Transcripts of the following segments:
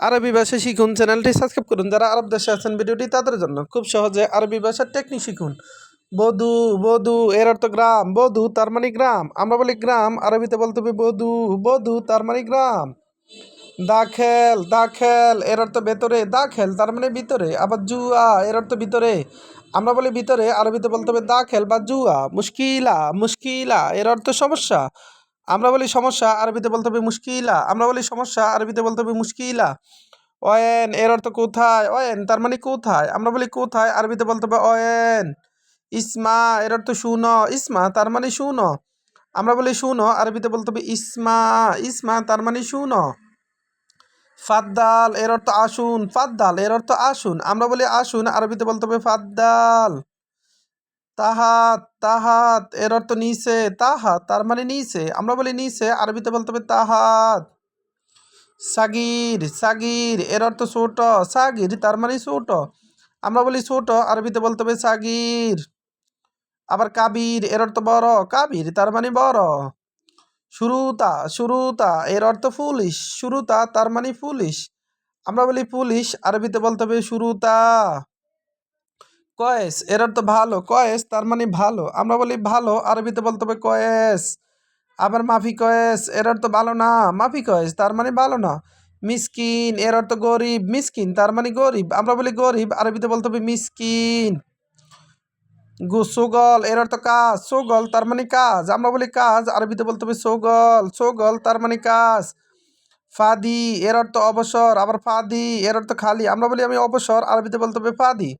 আরবি ভাষা শিখুন, চ্যানেলটি সাবস্ক্রাইব করুন। যারা আরব দেশে আছেন ভিডিওটি তাদের জন্য খুব সহজে আরবি ভাষার টেকনিক শিখুন। বধু বধু, এর অর্থ গ্রাম। বধু, তার মানে গ্রাম। আমরা বলি গ্রাম, আরবিতে বলতে হবে বধু। বধু, তার মানে গ্রাম। দাখেল দাখেল, এর অর্থ ভেতরে। দাখেল, তার মানে ভিতরে। আবার জুয়া, এর অর্থ ভিতরে। আমরা বলি ভিতরে, আরবিতে বলতে হবে দাখেল বা জুয়া। মুশকিলা মুশকিলা, এর অর্থ সমস্যা। আমরা বলি সমস্যা, আরবিতে বলতে হবে মুশকিলা। আমরা বলি সমস্যা, আরবিতে বলতে হবে মুশকিলা। অয়েন, এর অর্থ কোথায়? অয়েন, তার মানে কোথায়? আমরা বলি কোথায়, আরবিতে বলতে হবে অয়েন। ইসমা, এর অর্থ শুনো। ইসমা, তার মানে শুনো। আমরা বলি শুনো, আরবিতে বলতে হবে ইসমা। ইসমা, তার মানে শুনো। ফাদ্দাল, এর অর্থ আসুন। ফাদ্দাল, এর অর্থ আসুন। আমরা বলি আসুন, আরবিতে বলতে হবে ফাদ্দাল। তাহাত তাহাত, এর অর্থ নিচে, তাহাত, তার মানে নিচে। আমরা বলি নিচে, আরবিতে বলতে হবে তাহাত। সাগির সাগির, এর অর্থ ছোট, সাগির, তার মানে ছোট। আমরা বলি ছোট, আরবিতে বলতে হবে সাগির। আবার কাবির, এর অর্থ বড়, কাবির, তার মানে বড়। শুরুতা শুরুতা এর অর্থ পুলিশ শুরুতা তার মানে পুলিশ আমরা বলি পুলিশ আরবিতে বলতে হবে শুরুতা কয়েস এর অর্থ ভালো। কয়েস, তার মানে ভালো। আমরা বলি ভালো, আরবিতে বলতে হবে কয়েস। আবার মাফি কয়েস এর অর্থ ভালো না। মাফি কয়েস, তার মানে ভালো না। মিসকিন এর অর্থ গরিব। মিসকিন, তার মানে গরিব। আমরা বলি গরিব, আরবিতে বলতে হবে মিসকিন। গু, সুগল এর অর্থ কাজ। সুগল, তার মানে কাজ। আমরা বলি কাজ, আরবিতে বলতে হবে সুগল। সুগল, তার মানে কাজ। ফাদি এর অর্থ অবসর। আবার ফাদি এর অর্থ খালি। আমরা বলি আমি অবসর, আরবিতে বলতে হবে ফাদি।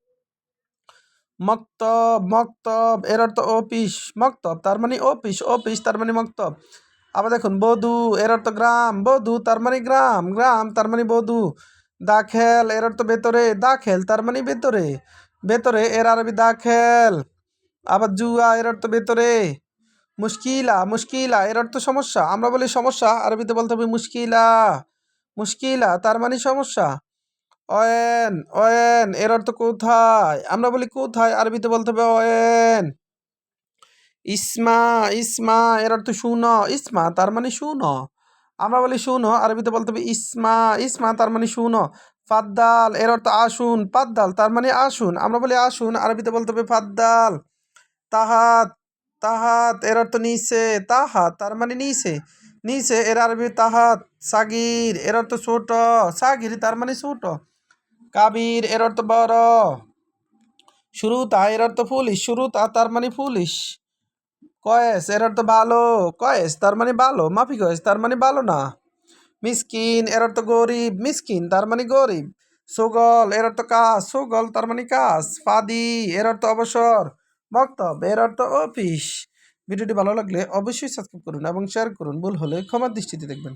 মক্তব মক্তব, এর অর্থ অফিস, মক্তব, তার মানে অফিস অফিস, তার মানে মক্তব। আবার দেখুন, বধু, এর অর্থ গ্রাম, বধু, তার মানে গ্রাম গ্রাম, তার মানে বধু। দাখেল, এর অর্থ ভেতরে, দাখেল, তার মানে ভেতরে ভেতরে, এর আরবি দাখেল। আবার জুয়া, এর অর্থ ভেতরে, মুশকিলা মুশকিলা, এর অর্থ সমস্যা। আমরা বলি সমস্যা, আরবিতে বলতে হবে মুশকিলা মুশকিলা, তার মানে সমস্যা। অয়েন অয়েন এর অর্থ কোথায়? আমরা বলি কোথায়? আরবিতে বলতে হবে অয়েন। ইসমা ইসমা এর অর্থ শুনো ইসমা, তার মানে শুনো আমরা বলি শুনো আরবিতে বলতে হবে ইসমা। ইসমা, তার মানে শুনো ফাদ্দাল এর অর্থ আসুন। পাদ্দাল তার মানে আসুন। আমরা বলি আসুন, আরবিতে বলতে হবে ফাদ্দাল। তাহাত তাহাত এর অর্থ নিচে। তাহাত, তার মানে নিচে। নিচে, এর আরবি তাহাত, সাগির এর অর্থ ছোট। সাগির, তার মানে ছোট। কাবির, এর অর্থ বড়। শুরু তা এর অর্থ পুলিশ শুরুতা তার মানে পুলিশ কয়েস, এর অর্থ ভালো। কয়েস, তার মানে ভালো। মাফি কয়েস, তার মানে ভালো না। মিসকিন, এর অর্থ গরিব। মিসকিন, তার মানে গরিব। সুগল, এর অর্থ কাজ। সুগল, তার মানে কাজ। ফাদি, এর অর্থ অবসর। মক্তব, এর অর্থ অফিস ভিডিওটি ভালো লাগলে অবশ্যই সাবস্ক্রাইব করুন এবং শেয়ার করুন। ভুল হলে ক্ষমার দৃষ্টিতে দেখবেন।